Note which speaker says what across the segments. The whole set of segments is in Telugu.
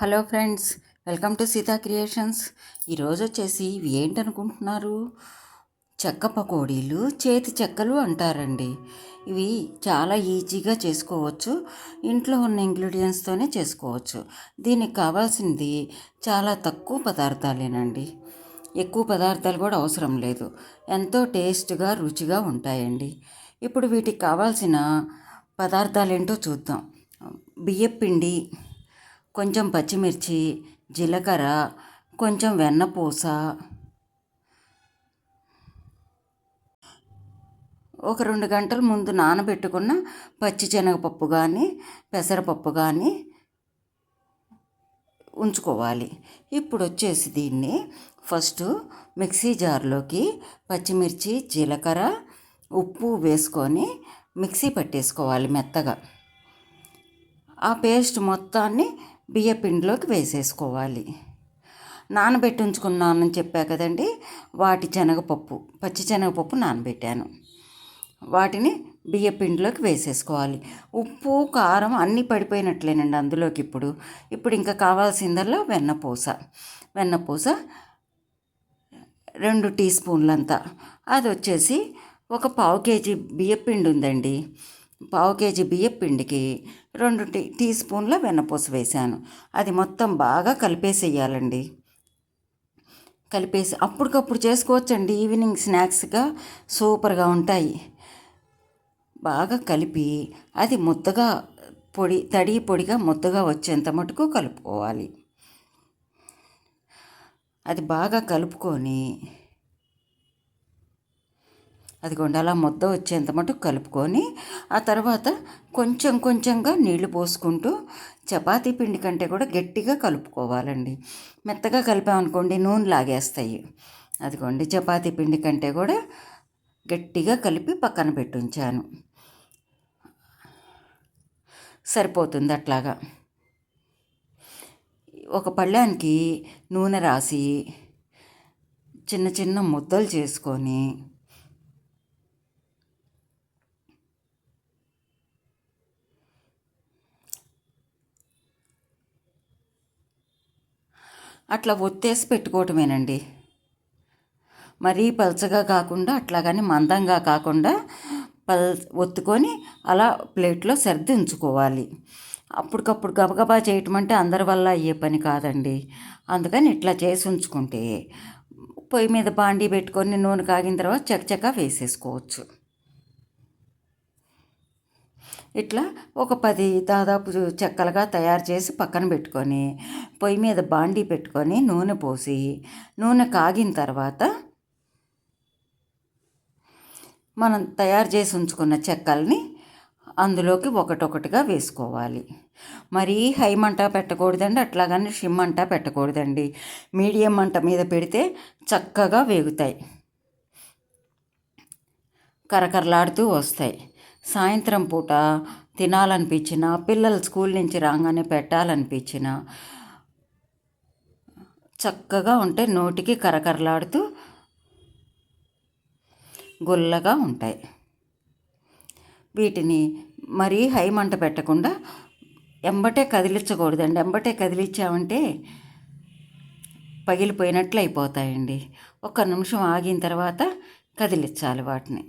Speaker 1: Hello friends welcome to Sita creations. ఈరోజు వచ్చేసి ఇవి ఏంటనుకుంటున్నారు? చెక్క పకోడీలు చేతి చెక్కలు అంటారండి. ఇవి చాలా ఈజీగా చేసుకోవచ్చు. ఇంట్లో ఉన్న ఇంగ్రీడియంట్స్తోనే చేసుకోవచ్చు. దీనికి కావాల్సింది చాలా తక్కువ పదార్థాలేనండి. ఎక్కువ పదార్థాలు కూడా అవసరం లేదు. ఎంతో టేస్ట్గా రుచిగా ఉంటాయండి. ఇప్పుడు వీటికి కావాల్సిన పదార్థాలు ఏంటో చూద్దాం. బియ్యపిండి కొంచెం పచ్చిమిర్చి జీలకర్ర కొంచెం వెన్నపూస ఒక రెండు గంటల ముందు నానబెట్టుకున్న పచ్చి శనగపప్పు కానీ పెసరపప్పు కానీ ఉంచుకోవాలి. ఇప్పుడు వచ్చేసి దీన్ని ఫస్ట్ మిక్సీ జార్లోకి పచ్చిమిర్చి జీలకర్ర ఉప్పు వేసుకొని మిక్సీ పట్టేసుకోవాలి మెత్తగా. ఆ పేస్ట్ మొత్తాన్ని బియ్యపిండిలోకి వేసేసుకోవాలి. నానబెట్టి ఉంచుకున్నానని చెప్పా కదండి వాటి శనగపప్పు పచ్చి శనగపప్పు నానబెట్టాను. వాటిని బియ్యపిండిలోకి వేసేసుకోవాలి. ఉప్పు కారం అన్నీ పడిపోయినట్లేనండి అందులోకి ఇప్పుడు. ఇప్పుడు ఇంకా కావాల్సిందల్లా వెన్నపూస వెన్నపూస రెండు టీ స్పూన్లంతా. అది వచ్చేసి ఒక పావు కేజీ బియ్యపిండి ఉందండి. పావు కేజీ బియ్యం పిండికి రెండు టీ టీ స్పూన్ల వెన్నపూస వేసాను అది మొత్తం బాగా కలిపేసేయాలండి. కలిపేసి అప్పటికప్పుడు చేసుకోవచ్చండి. ఈవినింగ్ స్నాక్స్గా సూపర్గా ఉంటాయి. బాగా కలిపి అది ముద్దగా పొడి తడి పొడిగా ముద్దగా వచ్చేంత మటుకు కలుపుకోవాలి. అది బాగా కలుపుకొని అదిగోండి అలా ముద్ద వచ్చేంత మటుకు కలుపుకొని ఆ తర్వాత కొంచెం కొంచెంగా నీళ్ళు పోసుకుంటూ చపాతీ పిండి కంటే కూడా గట్టిగా కలుపుకోవాలండి. మెత్తగా కలిపామనుకోండి నూనె లాగేస్తాయి. అదిగోండి చపాతీ పిండి కంటే కూడా గట్టిగా కలిపి పక్కన పెట్టుంచాను. సరిపోతుంది అట్లాగా. ఒక పళ్ళానికి నూనె రాసి చిన్న చిన్న ముద్దలు చేసుకొని అట్లా ఒత్తేసి పెట్టుకోవటమేనండి. మరీ పలచగా కాకుండా అట్లాగని మందంగా కాకుండా పల్ ఒత్తుకొని అలా ప్లేట్లో సర్ది ఉంచుకోవాలి అప్పటికప్పుడు గబగబా చేయటం అంటే అందరి వల్ల అయ్యే పని కాదండి. అందుకని ఇట్లా చేసి ఉంచుకుంటే పొయ్యి మీద బాండీ పెట్టుకొని నూనె కాగిన తర్వాత చకచకా వేసేసుకోవచ్చు. ఇట్లా ఒక పది దాదాపు చెక్కలుగా తయారు చేసి పక్కన పెట్టుకొని పొయ్యి మీద బాండీ పెట్టుకొని నూనె పోసి నూనె కాగిన తర్వాత మనం తయారు చేసి ఉంచుకున్న చెక్కల్ని అందులోకి ఒకటొకటిగా వేసుకోవాలి. మరీ హై మంట పెట్టకూడదండి అట్లాగని షిమ్ మంట పెట్టకూడదండి. మీడియం మంట మీద పెడితే చక్కగా వేగుతాయి. కరకరలాడుతూ వస్తాయి. సాయంత్రం పూట తినాలనిపించిన పిల్లలు స్కూల్ నుంచి రాగానే పెట్టాలనిపించిన చక్కగా ఉంటే నోటికి కరకరలాడుతూ గుల్లగా ఉంటాయి. వీటిని మరీ హై మంట పెట్టకుండా ఎంబటే కదిలించకూడదండి. ఎంబటే కదిలించామంటే పగిలిపోయినట్లు అయిపోతాయండి ఒక నిమిషం ఆగిన తర్వాత కదిలించాలి వాటిని.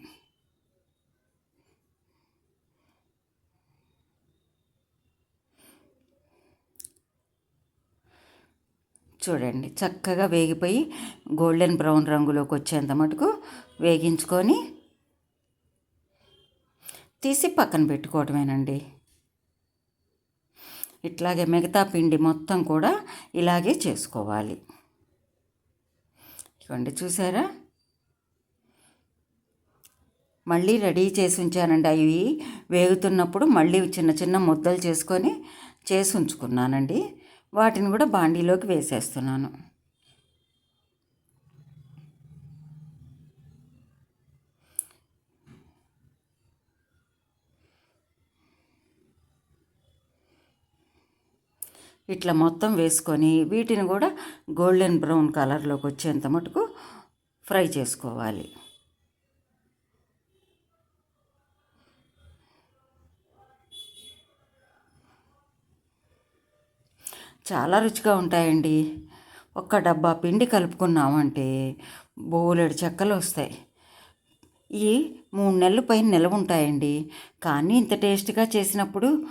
Speaker 1: చూడండి. చక్కగా వేగిపోయి గోల్డెన్ బ్రౌన్ రంగులోకి వచ్చేంత మటుకు వేగించుకొని తీసి పక్కన పెట్టుకోవటమేనండి. ఇట్లాగే మిగతా పిండి మొత్తం కూడా ఇలాగే చేసుకోవాలి. ఇవ్వండి చూసారా? మళ్ళీ రెడీ చేసి ఉంచానండి. అవి వేగుతున్నప్పుడు మళ్ళీ చిన్న చిన్న ముద్దలు చేసుకొని చేసి ఉంచుకున్నానండి. వాటిని కూడా బాండీలోకి వేసేస్తున్నాను. ఇట్లా మొత్తం వేసుకొని వీటిని కూడా గోల్డెన్ బ్రౌన్ కలర్లోకి వచ్చేంత మటుకు ఫ్రై చేసుకోవాలి. చాలా రుచిగా ఉంటాయండి. ఒక్క డబ్బా పిండి కలుపుకున్నామంటే బోలెడు చెక్కలు వస్తాయి. ఈ మూడు నెలల పైన నిలవ ఉంటాయండి. కానీ ఇంత టేస్ట్గా చేసినప్పుడు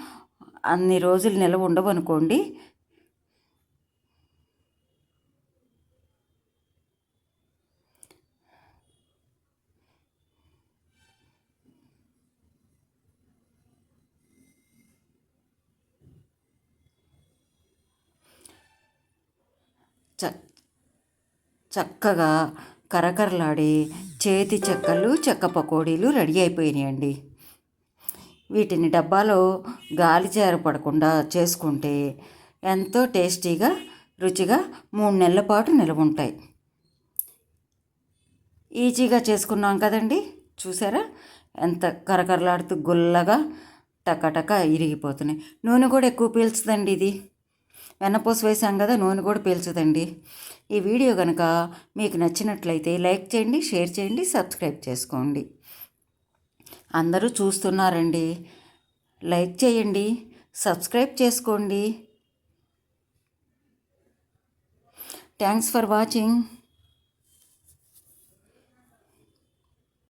Speaker 1: అన్ని రోజులు నిలవ ఉండవు చ చక్కగా కరకరలాడే చేతి చెక్కలు చెక్క పకోడీలు రెడీ అయిపోయినాయండి. వీటిని డబ్బాలో గాలి చేరపడకుండా చేసుకుంటే ఎంతో టేస్టీగా రుచిగా మూడు నెలల పాటు నిలవ ఉంటాయి. ఈజీగా చేసుకున్నాం కదండి? చూసారా? ఎంత కరకరలాడుతూ గుల్లగా టకటక ఇరిగిపోతున్నాయి. నూనె కూడా ఎక్కువ పీల్చుదండి ఇది. వెన్నపూస వేసాం కదా నూనె కూడా పీల్చదండి. ఈ వీడియో కనుక మీకు నచ్చినట్లయితే లైక్ చేయండి షేర్ చేయండి సబ్స్క్రైబ్ చేసుకోండి. అందరూ చూస్తున్నారండి. లైక్ చేయండి సబ్స్క్రైబ్ చేసుకోండి. Thanks for watching.